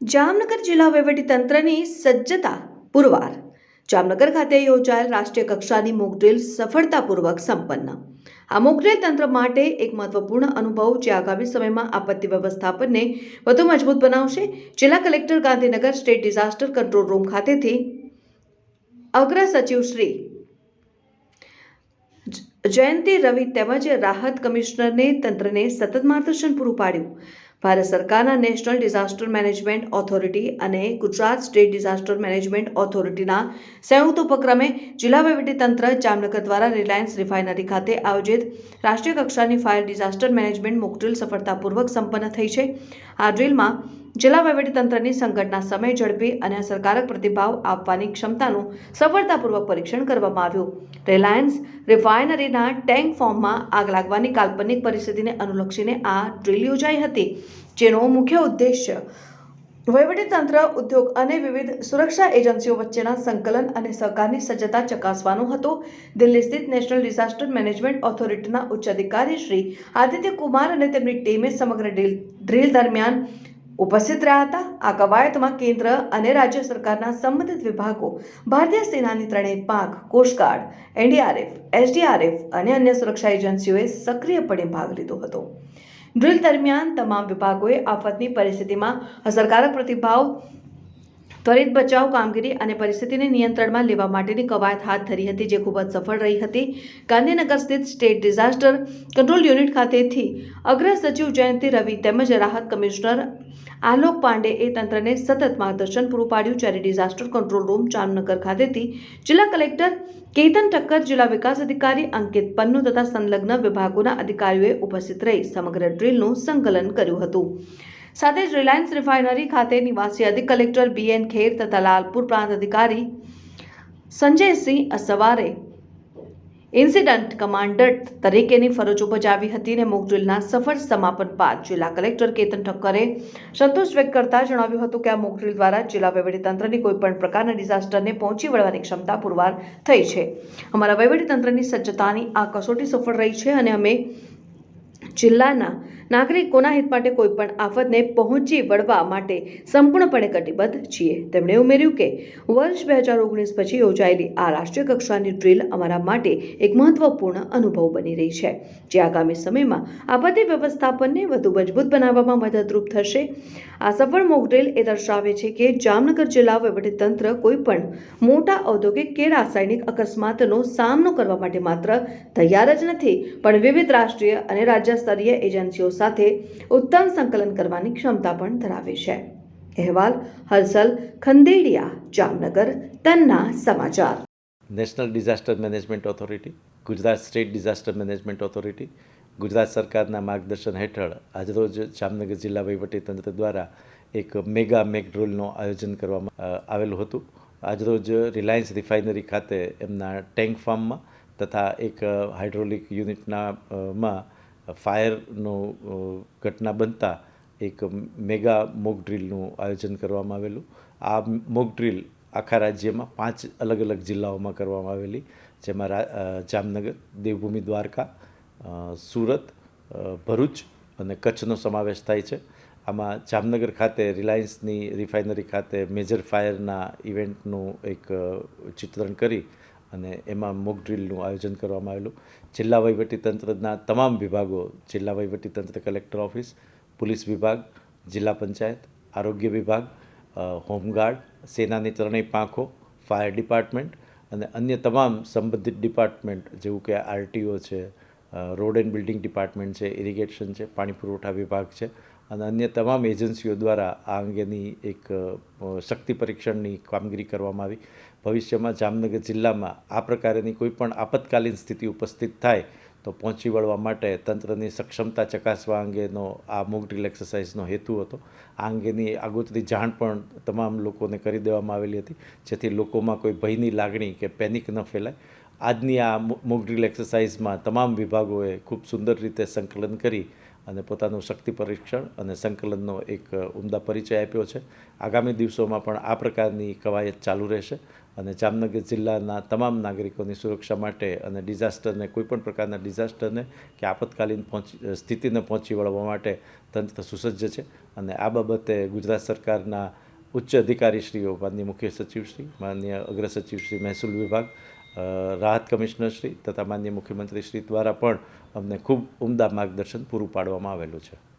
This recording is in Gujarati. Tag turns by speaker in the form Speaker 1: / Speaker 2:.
Speaker 1: જામનગર જિલ્લા વહીવટીતંત્રની સજ્જતા પુરવાર. જામનગર ખાતે યોજાયેલ રાષ્ટ્રીય કક્ષાની મોક સફળતાપૂર્વક સંપન્ન. આ મોક તંત્ર માટે એક મહત્વપૂર્ણ અનુભવ જે આગામી સમયમાં આપત્તિ વ્યવસ્થાપનને વધુ મજબૂત બનાવશે. જિલ્લા collector Gandhinagar state disaster control room ખાતેથી અગ્ર સચિવ શ્રી જયંતિ રવિ તેમજ રાહત કમિશનરને તંત્રને સતત માર્ગદર્શન પૂરું પાડ્યું. ભારત સરકારના નેશનલ ડિઝાસ્ટર મેનેજમેન્ટ ઓથોરિટી અને ગુજરાત સ્ટેટ ડિઝાસ્ટર મેનેજમેન્ટ ઓથોરિટીના સંયુક્ત ઉપક્રમે જિલ્લા વહીવટીતંત્ર જામનગર દ્વારા રિલાયન્સ રિફાઇનરી ખાતે આયોજિત રાષ્ટ્રીય કક્ષાની ફાયર ડિઝાસ્ટર મેનેજમેન્ટ મોકડ્રીલ સફળતાપૂર્વક સંપન્ન થઈ છે. આ ડ્રીલમાં જિલ્લા વહીવટીતંત્રની સંકટના સમય ઝડપી અને અસરકારક પ્રતિભાવ આપવાની ક્ષમતાનું સફળતાપૂર્વક પરીક્ષણ કરવામાં આવ્યું. રિલાયન્સ રિફાઇનરીના ટેન્ક ફોર્મમાં આગ લાગવાની કાલ્પનિક પરિસ્થિતિને અનુલક્ષીને આ ડ્રીલ યોજાઈ હતી, જેનો મુખ્ય ઉદ્દેશ્ય વહીવટીતંત્ર, ઉદ્યોગ અને વિવિધ સુરક્ષા એજન્સીઓ વચ્ચેના સંકલન અને સહકારની સજ્જતા ચકાસવાનો હતો. દિલ્હી સ્થિત નેશનલ ડિઝાસ્ટર મેનેજમેન્ટ ઓથોરિટીના ઉચ્ચ અધિકારી શ્રી આદિત્ય કુમાર અને તેમની ટીમે સમગ્ર ડ્રીલ દરમિયાન ઉપસ્થિત રહ્યા હતા. આ કવાયતમાં કેન્દ્ર અને રાજ્ય સરકારના સંબંધિત વિભાગો, ભારતીય સેનાની ત્રણેય પાંખ કોસ્ટગાર્ડ એનડીઆરએફ એસડીઆરએફ અને અન્ય સુરક્ષા એજન્સીઓએ સક્રિયપણે ભાગ લીધો હતો. ડ્રિલ દરમિયાન તમામ વિભાગોએ આફતની પરિસ્થિતિમાં અસરકારક પ્રતિભાવ, ત્વરિત બચાવ કામગીરી અને પરિસ્થિતિને નિયંત્રણમાં લેવા માટેની કવાયત હાથ ધરી હતી જે ખૂબ જ સફળ રહી હતી. ગાંધીનગર સ્થિત સ્ટેટ ડિઝાસ્ટર કંટ્રોલ યુનિટ ખાતેથી અગ્ર સચિવ જયંતિ રવિ તેમજ રાહત કમિશનર આલોક પાંડે એ તંત્રને સતત માર્ગદર્શન પૂરું પાડ્યું. જ્યારે ડિઝાસ્ટર કંટ્રોલ રૂમ જામનગર ખાતેથી જિલ્લા કલેક્ટર કેતન ઠક્કર, જિલ્લા વિકાસ અધિકારી અંકિત પન્નુ તથા સંલગ્ન વિભાગોના અધિકારીઓએ ઉપસ્થિત રહી સમગ્ર ડ્રીલનું સંકલન કર્યું હતું. સાથે જ રિલાયન્સ રિફાઇનરી ખાતે નિવાસી અધિક કલેક્ટર બી એન ખેર તથા લાલપુર પ્રાંત અધિકારી સંજયસિંહ સવારે ઇન્સિડન્ટ કમાન્ડર તરીકેની ફરજો બજાવી હતી અને મોકડ્રીલના સફળ સમાપન બાદ જિલ્લા કલેક્ટર કેતન ઠક્કરે સંતોષ વ્યક્ત કરતા જણાવ્યું હતું કે આ મોકડ્રીલ દ્વારા જિલ્લા વહીવટીતંત્રની કોઈપણ પ્રકારના ડિઝાસ્ટરને પહોંચી વળવાની ક્ષમતા પુરવાર થઈ છે. અમારા વહીવટીતંત્રની સજ્જતાની આ કસોટી સફળ રહી છે અને અમે જિલ્લાના નાગરિકોના હિત માટે કોઈપણ આફતને પહોંચી વળવા માટે સંપૂર્ણપણે કટિબદ્ધ છીએ. તેમણે ઉમેર્યું કે વર્ષ બે હજાર ઓગણીસ પછી યોજાયેલી આ રાષ્ટ્રીય કક્ષાની ડ્રીલ અમારા માટે એક મહત્વપૂર્ણ અનુભવ બની રહી છે, જે આગામી સમયમાં આપત્તિ વ્યવસ્થાપનને વધુ મજબૂત બનાવવામાં મદદરૂપ થશે. આ સફળ મોક ડ્રીલ એ દર્શાવે છે કે જામનગર જિલ્લા વહીવટીતંત્ર કોઈપણ મોટા ઔદ્યોગિક કે રાસાયણિક અકસ્માતનો સામનો કરવા માટે માત્ર તૈયાર જ નથી, પણ વિવિધ રાષ્ટ્રીય અને રાજ્ય સ્તરીય એજન્સીઓ સાથે ઉત્તમ સંકલન કરવાની ક્ષમતા પણ ધરાવે છે. અહેવાલ હર્ષલ ખંદેડિયા, જામનગર, તન્ના સમાચાર.
Speaker 2: National disaster management authority, Gujarat state disaster management authority, Gujarat સરકારના માર્ગદર્શન હેઠળ આજરોજ જામનગર જિલ્લા વહીવટીતંત્ર દ્વારા એક મેગા મેક ડ્રોલનું આયોજન કરવામાં આવેલું હતું. આજરોજ રિલાયન્સ રિફાઇનરી ખાતે એમના ટેન્ક ફાર્મમાં તથા એક હાઇડ્રોલિક યુનિટના માં ફાયરનો ઘટના બનતા એક મેગા મોક ડ્રીલનું આયોજન કરવામાં આવેલું. આ મોક ડ્રીલ આખા રાજ્યમાં પાંચ અલગ અલગ જિલ્લાઓમાં કરવામાં આવેલી, જેમાં જામનગર, દેવભૂમિ દ્વારકા સુરત ભરૂચ અને કચ્છનો સમાવેશ થાય છે. આમાં જામનગર ખાતે રિલાયન્સની રિફાઇનરી ખાતે મેજર ફાયરના ઇવેન્ટનું એક ચિત્રણ કરી અને એમાં મોક ડ્રીલનું આયોજન કરવામાં આવેલું. જિલ્લા વહીવટીતંત્રના તમામ વિભાગો, જિલ્લા વહીવટીતંત્ર કલેક્ટર ઓફિસ, પોલીસ વિભાગ, જિલ્લા પંચાયત, આરોગ્ય વિભાગ હોમગાર્ડ સેનાની ત્રણેય પાંખો, ફાયર ડિપાર્ટમેન્ટ અને અન્ય તમામ સંબંધિત ડિપાર્ટમેન્ટ જેવું કે આરટીઓ છે રોડ એન્ડ બિલ્ડિંગ ડિપાર્ટમેન્ટ છે, ઇરિગેશન છે, પાણી પુરવઠા વિભાગ છે અને અન્ય તમામ એજન્સીઓ દ્વારા આ અંગેની એક શક્તિ પરીક્ષણની કામગીરી કરવામાં આવી. ભવિષ્યમાં જામનગર જિલ્લામાં આ પ્રકારની કોઈ પણ આપતકાલીન સ્થિતિ ઉપસ્થિત થાય તો પહોંચી વળવા માટે તંત્રની સક્ષમતા ચકાસવા અંગેનો આ મોક એક્સરસાઇઝનો હેતુ હતો. આ અંગેની આગોતરી જાણ પણ તમામ લોકોને કરી દેવામાં આવેલી હતી, જેથી લોકોમાં કોઈ ભયની લાગણી કે પેનિક ન ફેલાય. આજની આ મોક એક્સરસાઇઝમાં તમામ વિભાગોએ ખૂબ સુંદર રીતે સંકલન કરી અને પોતાનું શક્તિ પરીક્ષણ અને સંકલનનો એક ઉમદા પરિચય આપ્યો છે. આગામી દિવસોમાં પણ આ પ્રકારની કવાયત ચાલુ રહેશે. અને જામનગર જિલ્લાના તમામ નાગરિકોની સુરક્ષા માટે અને ડિઝાસ્ટરને કોઈપણ પ્રકારના ડિઝાસ્ટરને કે આપતકાલીન પહોંચી સ્થિતિને પહોંચી વળવા માટે તંત્ર સુસજ્જ છે. અને આ બાબતે ગુજરાત સરકારના ઉચ્ચ અધિકારીશ્રીઓ, માનનીય મુખ્ય સચિવશ્રી, માનનીય અગ્ર સચિવશ્રી મહેસૂલ વિભાગ રાહત કમિશનરશ્રી તથા માન્ય મુખ્યમંત્રીશ્રી દ્વારા પણ અમને ખૂબ ઉમદા માર્ગદર્શન પૂરું પાડવામાં આવેલું છે.